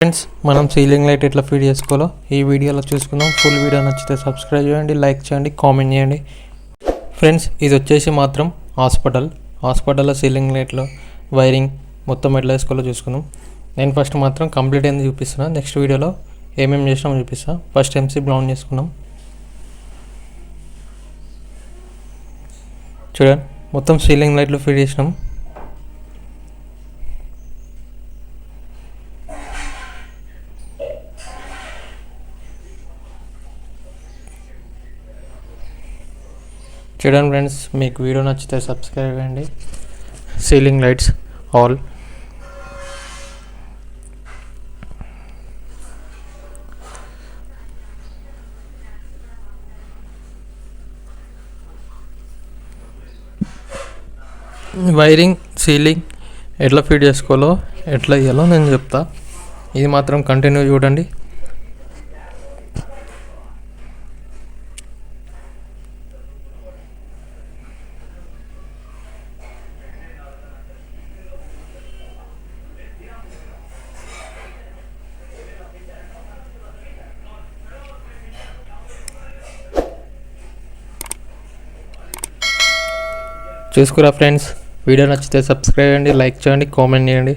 Friends మనం ceiling light ఎట్లా feed చేసుకోవాలో ఈ వీడియోలో చూసుకుందాం. ఫుల్ వీడియో నచ్చితే సబ్స్క్రైబ్ చేయండి లైక్ చేయండి కామెంట్ చేయండి. ఫ్రెండ్స్ ఇది వచ్చేసి మాత్రం హాస్పిటల్ హాస్పిటల్లో సీలింగ్ లైట్లో వైరింగ్ మొత్తం ఎట్లా వేసుకోవాలో చూసుకుందాం. నేను ఫస్ట్ మాత్రం కంప్లీట్ అయింది చూపిస్తున్నా. నెక్స్ట్ వీడియోలో ఏమేమి చేసినామో చూపిస్తా. ఫస్ట్ ఎంసీ బ్లౌన్ చేసుకున్నాం చూడండి మొత్తం సీలింగ్ లైట్లు ఫీడ్ చేసినాం. చూడండి ఫ్రెండ్స్ మీకు వీడియో నచ్చితే సబ్స్క్రైబ్ చేయండి ceiling lights all wiring ceiling ఎట్లా ఫీడ్ చేసుకోవాలో ఎట్లా ఇవ్వాలో నేను చెప్తా. ఇది మాత్రం కంటిన్యూ చూడండి. చూసుకురా ఫ్రెండ్స్. వీడియో నచ్చితే సబ్స్క్రైబ్ చేయండి లైక్ చేయండి కామెంట్ చేయండి.